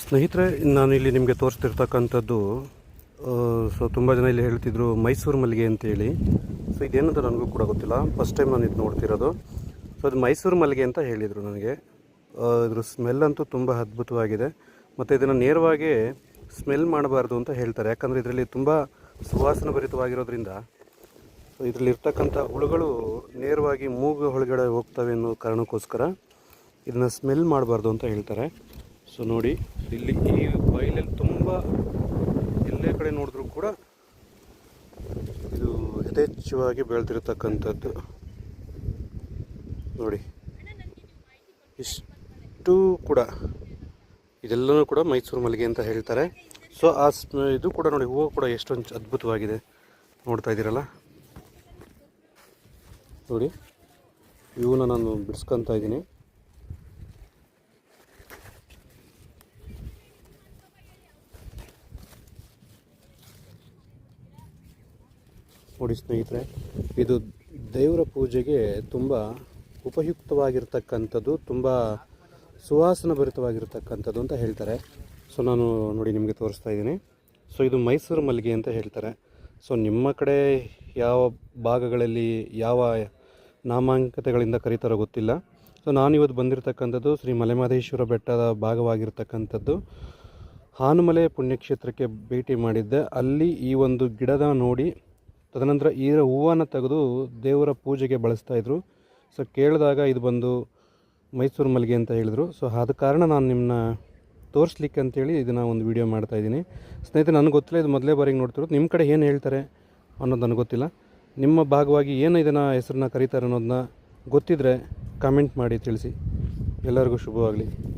ಸ್ನೇಹಿತರೆ ನಾನು ಇಲ್ಲಿ ನಿಮಗೆ ತೋರಿಸ್ತಿರ್ತಕ್ಕಂಥದ್ದು ಸೊ ತುಂಬ ಜನ ಇಲ್ಲಿ ಹೇಳ್ತಿದ್ರು ಮೈಸೂರು ಮಲ್ಲಿಗೆ ಅಂತೇಳಿ. ಸೊ ಇದೇನಂತ ನನಗೂ ಕೂಡ ಗೊತ್ತಿಲ್ಲ. ಫಸ್ಟ್ ಟೈಮ್ ನಾನು ಇದು ನೋಡ್ತಿರೋದು. ಸೊ ಅದು ಮೈಸೂರು ಮಲ್ಲಿಗೆ ಅಂತ ಹೇಳಿದರು ನನಗೆ. ಇದ್ರ ಸ್ಮೆಲ್ ಅಂತೂ ತುಂಬ ಅದ್ಭುತವಾಗಿದೆ. ಮತ್ತು ಇದನ್ನು ನೇರವಾಗಿ ಸ್ಮೆಲ್ ಮಾಡಬಾರ್ದು ಅಂತ ಹೇಳ್ತಾರೆ. ಯಾಕಂದರೆ ಇದರಲ್ಲಿ ತುಂಬ ಸುವಾಸನ ಭರಿತವಾಗಿರೋದ್ರಿಂದ, ಸೊ ಇದರಲ್ಲಿ ಹುಳುಗಳು ನೇರವಾಗಿ ಮೂಗು ಒಳಗಡೆ ಹೋಗ್ತವೆ ಅನ್ನೋ ಕಾರಣಕ್ಕೋಸ್ಕರ ಇದನ್ನು ಸ್ಮೆಲ್ ಮಾಡಬಾರ್ದು ಅಂತ ಹೇಳ್ತಾರೆ. ಸೊ ನೋಡಿ, ಇಲ್ಲಿ ಈ ಬೈಲಲ್ಲಿ ತುಂಬ ಎಲ್ಲೇ ಕಡೆ ನೋಡಿದ್ರೂ ಕೂಡ ಇದು ಯಥೇಚ್ಛವಾಗಿ ಬೆಳೆದಿರತಕ್ಕಂಥದ್ದು. ನೋಡಿ, ಇಷ್ಟು ಕೂಡ, ಇದೆಲ್ಲನೂ ಕೂಡ ಮೈಸೂರು ಮಲ್ಲಿಗೆ ಅಂತ ಹೇಳ್ತಾರೆ. ಸೊ ಆ ಇದು ಕೂಡ ನೋಡಿ, ಹೂವು ಕೂಡ ಎಷ್ಟೊಂದು ಅದ್ಭುತವಾಗಿದೆ. ನೋಡ್ತಾ ಇದ್ದೀರಲ್ಲ? ನೋಡಿ, ಇವನ್ನ ನಾನು ಬಿಡಿಸ್ಕೊತಾ ಇದ್ದೀನಿ. ನೋಡಿ ಸ್ನೇಹಿತರೆ, ಇದು ದೇವರ ಪೂಜೆಗೆ ತುಂಬ ಉಪಯುಕ್ತವಾಗಿರ್ತಕ್ಕಂಥದ್ದು, ತುಂಬ ಸುವಾಸನ ಭರಿತವಾಗಿರ್ತಕ್ಕಂಥದ್ದು ಅಂತ ಹೇಳ್ತಾರೆ. ಸೊ ನಾನು ನೋಡಿ ನಿಮಗೆ ತೋರಿಸ್ತಾ ಇದ್ದೀನಿ. ಸೊ ಇದು ಮೈಸೂರು ಮಲ್ಲಿಗೆ ಅಂತ ಹೇಳ್ತಾರೆ. ಸೊ ನಿಮ್ಮ ಕಡೆ ಯಾವ ಭಾಗಗಳಲ್ಲಿ ಯಾವ ನಾಮಾಂಕತೆಗಳಿಂದ ಕರೀತಾರೋ ಗೊತ್ತಿಲ್ಲ. ಸೊ ನಾನಿವತ್ತು ಬಂದಿರತಕ್ಕಂಥದ್ದು ಶ್ರೀ ಮಲೆಮಹದೇಶ್ವರ ಬೆಟ್ಟದ ಭಾಗವಾಗಿರ್ತಕ್ಕಂಥದ್ದು. ಹಾನುಮಲೆ ಪುಣ್ಯಕ್ಷೇತ್ರಕ್ಕೆ ಭೇಟಿ ಮಾಡಿದ್ದೆ. ಅಲ್ಲಿ ಈ ಒಂದು ಗಿಡದ ನೋಡಿ ತದನಂತರ ಈ ಹೂವನ್ನು ತೆಗೆದು ದೇವರ ಪೂಜೆಗೆ ಬಳಸ್ತಾ ಇದ್ರು. ಸೊ ಕೇಳಿದಾಗ ಇದು ಬಂದು ಮೈಸೂರು ಮಲ್ಲಿಗೆ ಅಂತ ಹೇಳಿದರು. ಸೊ ಆದ ಕಾರಣ ನಾನು ನಿಮ್ಮನ್ನ ತೋರಿಸ್ಲಿಕ್ಕೆ ಅಂತೇಳಿ ಇದನ್ನು ಒಂದು ವಿಡಿಯೋ ಮಾಡ್ತಾ ಇದ್ದೀನಿ. ಸ್ನೇಹಿತರೆ, ನನಗೆ ಗೊತ್ತಿಲ್ಲ, ಇದು ಮೊದಲೇ ಬಾರಿಗೆ ನೋಡ್ತಿರೋದು. ನಿಮ್ಮ ಕಡೆ ಏನು ಹೇಳ್ತಾರೆ ಅನ್ನೋದು ನನಗೆ ಗೊತ್ತಿಲ್ಲ. ನಿಮ್ಮ ಭಾಗವಾಗಿ ಏನು ಇದನ್ನು ಹೆಸರನ್ನ ಕರೀತಾರೆ ಅನ್ನೋದನ್ನ ಗೊತ್ತಿದ್ದರೆ ಕಮೆಂಟ್ ಮಾಡಿ ತಿಳಿಸಿ. ಎಲ್ಲರಿಗೂ ಶುಭವಾಗಲಿ.